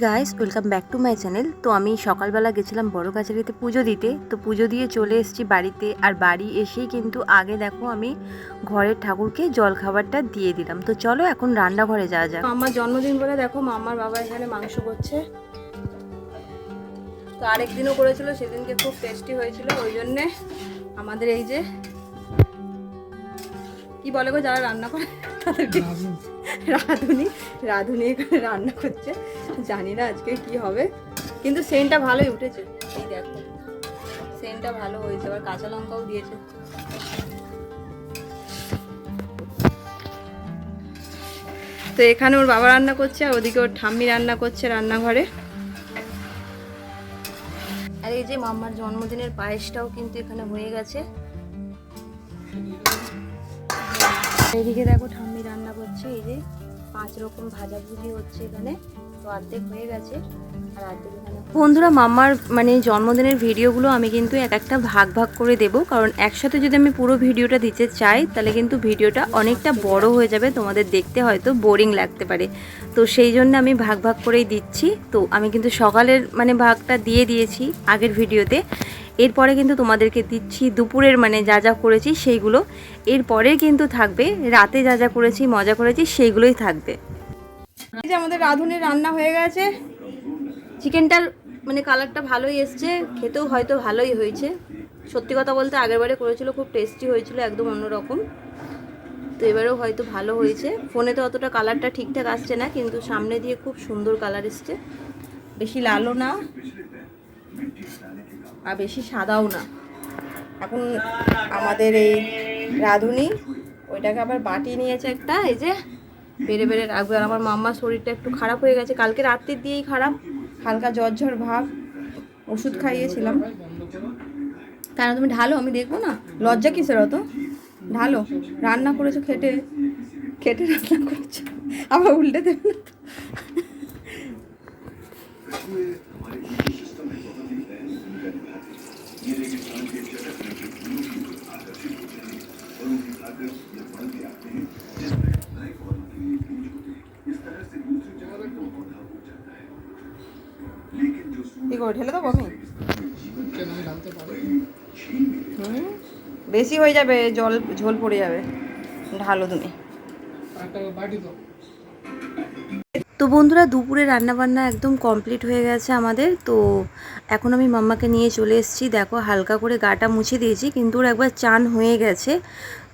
Guys welcome back to my channel তো আমি সকালবেলা গেছিলাম বড় কাছারিতে পুজো দিতে। তো পুজো দিয়ে চলে এসেছি বাড়িতে। আর বাড়ি এসেই কিন্তু আগে দেখো আমি ঘরের ঠাকুরকে জল খাবারটা দিয়ে দিলাম। তো চলো এখন রান্নাঘরে যাওয়া যাক। আমার জন্মদিন বলে দেখো, মামার বাবা এখানে মাংস করছে। তো আরেক দিনও করেছিল, সেদিনকে খুব টেস্টি হয়েছিল, ওই জন্যে আমাদের এই যে কি বলে গো যারা রান্না করে তাদেরকে রাঁধুনি। রাঁধুনি এখানে রান্না করছে। জানি না আজকে কি হবে কিন্তু সেন্টটা ভালোই উঠেছে। এই দেখো সেন্টটা ভালো হয়েছে আবার কাঁচা লঙ্কাও দিয়েছে। তো এখানে ওর বাবা রান্না করছে আর ওদিকে ওর ঠাম্মি রান্না করছে রান্নাঘরে। আর এই যে মাম্মার জন্মদিনের পায়েসটাও কিন্তু এখানে হয়ে গেছে। এদিকে দেখো ঠাম্মি রান্না করছে, এই যে পাঁচ রকম ভাজাভুজি হচ্ছে এখানে, তো অর্ধেক হয়ে গেছে, আর অর্ধেক বন্ধুরা মাম্মার মানে জন্মদিনের ভিডিওগুলো আমি কিন্তু এক একটা ভাগ ভাগ করে দেব, কারণ একসাথে যদি আমি পুরো ভিডিওটা দিতে চাই, তাহলে কিন্তু ভিডিওটা অনেকটা বড় হয়ে যাবে, তোমাদের দেখতে হয়তো বোরিং লাগতে পারে। তো সেই জন্য আমি ভাগ ভাগ করেই দিচ্ছি, তো আমি কিন্তু সকালের মানে ভাগটা দিয়ে দিয়েছি আগের ভিডিওতে। এরপরে কিন্তু তোমাদেরকে দিচ্ছি দুপুরের মানে যা যা করেছি সেইগুলো। এরপরে কিন্তু থাকবে, রাতে যা যা করেছি, মজা করেছি, সেইগুলোই থাকবে। আমাদের রাঁধুনির রান্না হয়ে গেছে। চিকেনটার মানে কালারটা ভালোই এসছে, খেতেও হয়তো ভালোই হয়েছে। সত্যি কথা বলতে আগেরবারে করেছিল, খুব টেস্টি হয়েছিল, একদম অন্যরকম। তো এবারেও হয়তো ভালো হয়েছে। ফোনে তো অতটা কালারটা ঠিকঠাক আসছে না, কিন্তু সামনে দিয়ে খুব সুন্দর কালার এসছে। বেশি লালও না। আর বেশি সাদাও না। এখন আমাদের এই রাঁধুনি, ওইটাকে আবার বাটি নিয়েছে একটা, এই যে বেড়ে বেড়ে রাখবে। আর আমার মাম্মার শরীরটা একটু খারাপ হয়ে গেছে। কালকে রাত্রির দিয়েই খারাপ। হালকা জ্বর ভাব। ওষুধ খাইয়েছিলাম। কেন তুমি ঢালো, আমি দেখব না? লজ্জা কিসের অত? ঢালো। রান্না করেছ, খেটে খেটে রান্না করেছ। আবার উল্টে দেবে না ঢেলে দেবো আমি? হুম, বেশি হয়ে যাবে জল ঝোল পড়ে যাবে। ঢালো তুমি। তো বন্ধুরা, দুপুরে রান্নাবান্না একদম কমপ্লিট হয়ে গেছে আমাদের। তো এখন আমি মাম্মাকে নিয়ে চলে এসেছি। দেখো, হালকা করে গাটা মুছে দিয়েছি, কিন্তু ওর একবার চান হয়ে গেছে।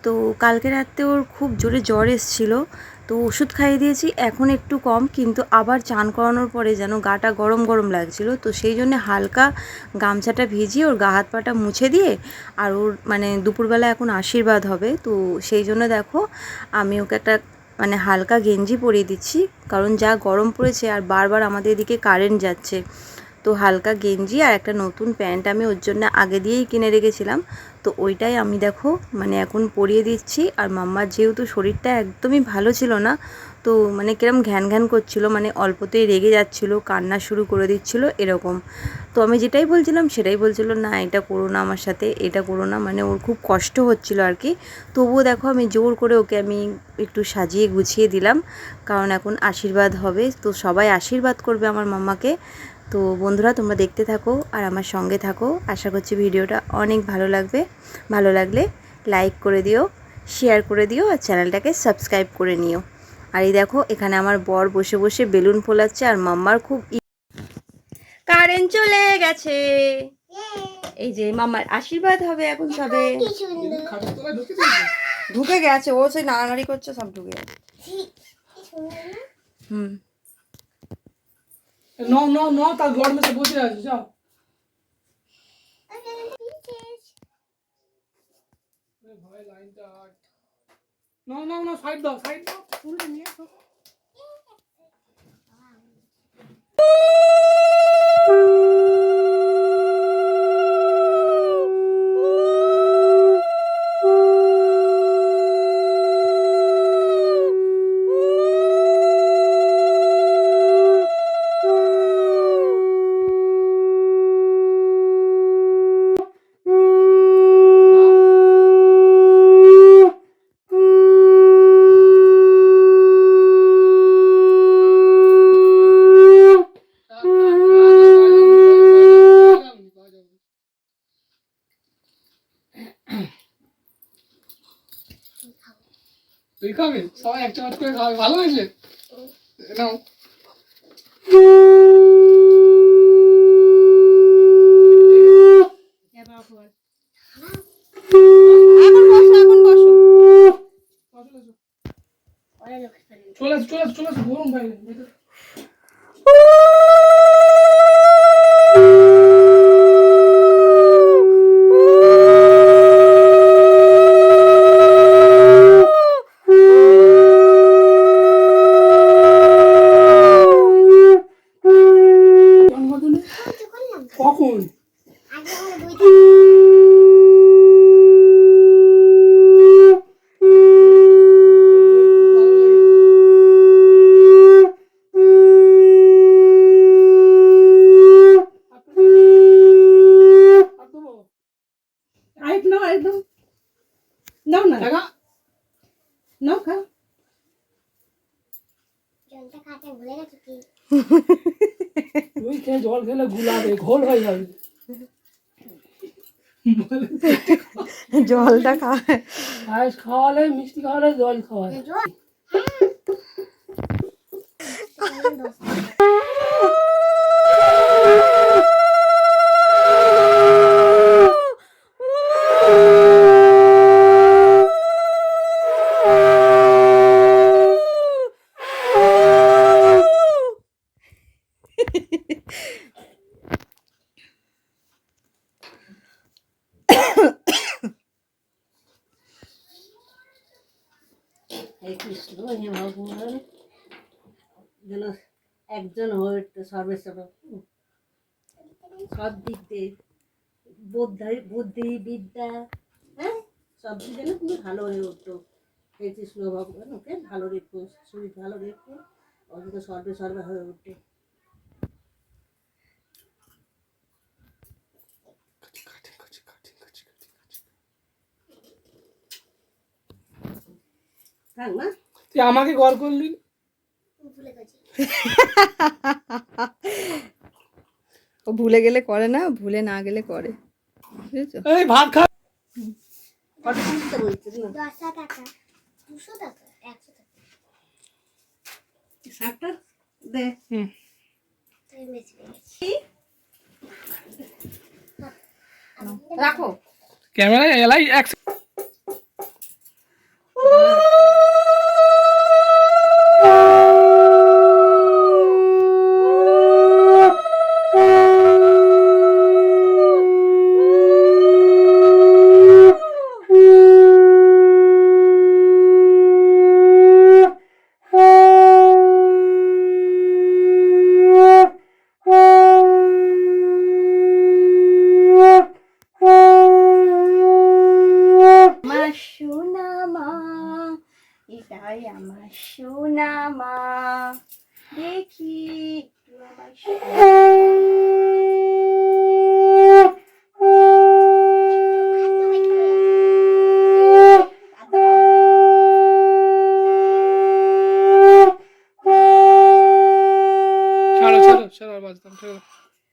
তো কালকে রাত্রে ওর খুব জোরে জ্বর এসেছিল, তো ওষুধ খাইয়ে দিয়েছি, এখন একটু কম, কিন্তু আবার চান করানোর পরে যেন গাটা গরম গরম লাগছিল। তো সেই জন্য হালকা গামছাটা ভিজিয়ে ওর গা হাত পাটা মুছে দিয়ে আর ওর মানে দুপুরবেলা এখন আশীর্বাদ হবে। তো সেই জন্য দেখো, আমি ওকে একটা মানে হালকা গেঞ্জি পরিয়ে দিচ্ছি, কারণ যা গরম পড়েছে আর বারবার আমাদের এদিকে কারেন্ট যাচ্ছে। তো হালকা গেঞ্জি আর একটা নতুন প্যান্ট আমি ওর জন্য আগে দিয়েই কিনে রেখেছিলাম। তো ওইটাই আমি দেখো মানে এখন পরিয়ে দিচ্ছি। আর মাম্মার যেহেতু শরীরটা একদমই ভালো ছিল না, তো মানে কিরম ঘ্যান ঘ্যান করছিল মানে অল্পতেই রেগে যাচ্ছিল, কান্না শুরু করে দিচ্ছিল, এরকম। তো আমি যেটাই বলছিলাম, সেটাই বলছিল, না, এটা করো না আমার সাথে, এটা করো না। মানে ওর খুব কষ্ট হচ্ছিল আর কি। তবুও দেখো আমি জোর করে ওকে আমি একটু সাজিয়ে গুছিয়ে দিলাম, কারণ এখন আশীর্বাদ হবে। তো সবাই আশীর্বাদ করবে আমার মাম্মাকে। তো বন্ধুরা, তোমরা দেখতে থাকো আর আমার সঙ্গে থাকো। আশা করছি ভিডিওটা অনেক ভালো লাগবে। ভালো লাগলে লাইক করে দিও, শেয়ার করে দিও আর চ্যানেলটাকে সাবস্ক্রাইব করে নিও। আর এই দেখো, এখানে আমার বর বসে বসে বেলুন ফোলাচ্ছে আর মাম্মার খুব কারেন্ট চলে গেছে। এই যে মাম্মার আশীর্বাদ হবে এখন সবে। ঢুকে গেছে, ও সেই নাড়ানাড়ি করছে, সব ঢুকে গেছে। হুম। নাও নাও নাও তার ঘর মেসে বসে আছে যাও ভাই লাইনটা আট নাও নাও নাও সাইড দাও সাইড দাও উল্টে নিয়ে আসো খাবে? সবাই এক চামচ করে খাবে। ভালো হয়েছে? নাও। চলে আসো চলে আসো গরম বাইরে কখন আরেক নাও আরেক নাও নাও না দেখা নাও খা জলটা খাতে ভুলে গেছো কি ওই খেয়ে জল খেলে গুলাবে ঘোল হয়ে যাবে জলটা খা পায়েস খাওয়ালে মিষ্টি খাওয়ালে জল খাওয়ালে জল হে কৃষ্ণ যেন একজন হয়ে সর্বেশ্বর সব দিক দিয়ে বুদ্ধি বুদ্ধি বিদ্যা হ্যাঁ? সব দিক যেন তুমি ভালো হয়ে উঠতো হে কৃষ্ণ ভগবান ওকে ভালো রেখো শরীর ভালো রেখো অন্তত সর্বে সর্বে হয়ে উঠে। থাক না তুই আমাকে গড় করলি? ও ভুলে গেলে করে না ভুলে না গেলে করে। বুঝেছ? এই ভাত খা। কত বুঝতে বলছিস এটাই আমার সোনা মা দেখি আমার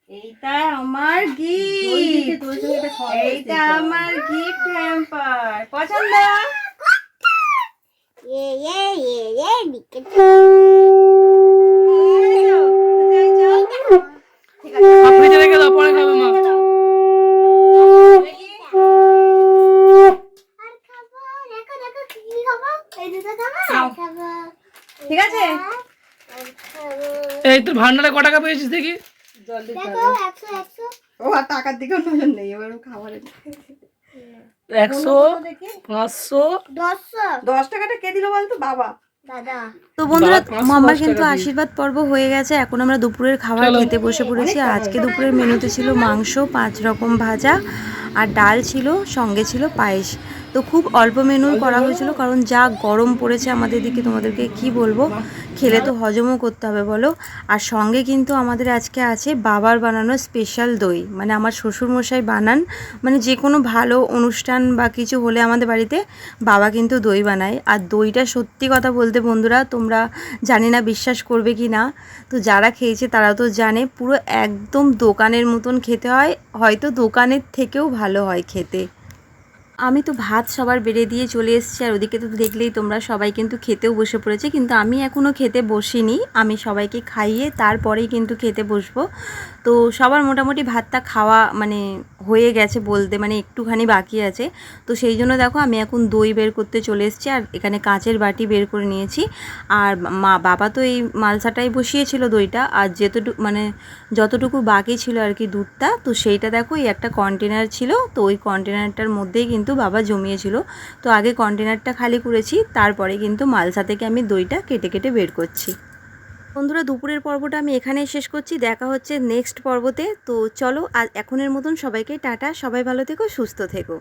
এইটা আমার গিফট এইটা আমার গিফট হ্যাম্পার পছন্দ? এ এ এ এ নিকে ঠিক আছে ফ্রিজে রেখে দাও পরে খাবে মা। ঠিক আছে? এই তোর ভান্ডারে ক টাকা পেয়েছিস দেখি? ও আর টাকার দিকেও নজর নেই এবার খাবারের একশো পাঁচশো। দশ টাকাটা কে দিল বলতো? বাবা। তো বন্ধুরা মাম্মার কিন্তু আশীর্বাদ পর্ব হয়ে গেছে। এখন আমরা দুপুরের খাবার খেতে বসে পড়েছি। আর আজকে দুপুরের মেনুতে ছিল মাংস পাঁচ রকম ভাজা আর ডাল ছিল সঙ্গে ছিল পায়েস। তো খুব অল্প মেনু করা হয়েছিল, কারণ যা গরম পড়েছে আমাদের দিকে, তোমাদেরকে কি বলব? খেলে তো হজমও করতে হবে, বলো? আর সঙ্গে কিন্তু আমাদের আজকে আছে বাবার বানানো স্পেশাল দই। মানে আমার শ্বশুরমশাই বানান মানে যে কোনো ভালো অনুষ্ঠান বা কিছু হলে আমাদের বাড়িতে বাবা কিন্তু দই বানায়। আর দইটা সত্যি কথা বলতে বন্ধুরা, তোমরা জানি না বিশ্বাস করবে কি না। তো যারা খেয়েছে তারা তো জানে, পুরো একদম দোকানের মতন খেতে হয়, হয়তো দোকানের থেকেও ভালো হয় খেতে। আমি তো ভাত সবার বেড়ে দিয়ে চলে এসেছি, আর ওদিকে তো দেখলেই তোমরা সবাই কিন্তু খেতেও বসে পড়েছে। কিন্তু আমি এখনও খেতে বসিনি, আমি সবাইকে খাইয়ে তারপরেই কিন্তু খেতে বসবো। তো সবার মোটামুটি ভাতটা খাওয়া মানে হয়ে গেছে বলতে মানে একটুখানি বাকি আছে। তো সেই জন্য দেখো আমি এখন দই বের করতে চলে এসেছি, আর এখানে কাঁচের বাটি বের করে নিয়েছি। আর মা, বাবা তো এই মালসাটাই বসিয়েছিল দইটা, আর যেতটুকু মানে যতটুকু বাকি ছিল আর কি দুধটা, তো সেইটা দেখো এই একটা কন্টেনার ছিল, তো ওই কন্টেনারটার মধ্যেই কিন্তু বাবা জমিয়েছিল। তো আগে কন্টেনারটা খালি করেছি, তারপরে কিন্তু মালসা থেকে আমি দইটা কেটে কেটে বের করছি। বন্ধুরা, দুপুরের পর্বটা আমি এখানেই শেষ করছি। দেখা হচ্ছে নেক্সট পর্বতে। তো চলো আর এখনের মতন সবাইকে টাটা। সবাই ভালো থেকো, সুস্থ থেকো।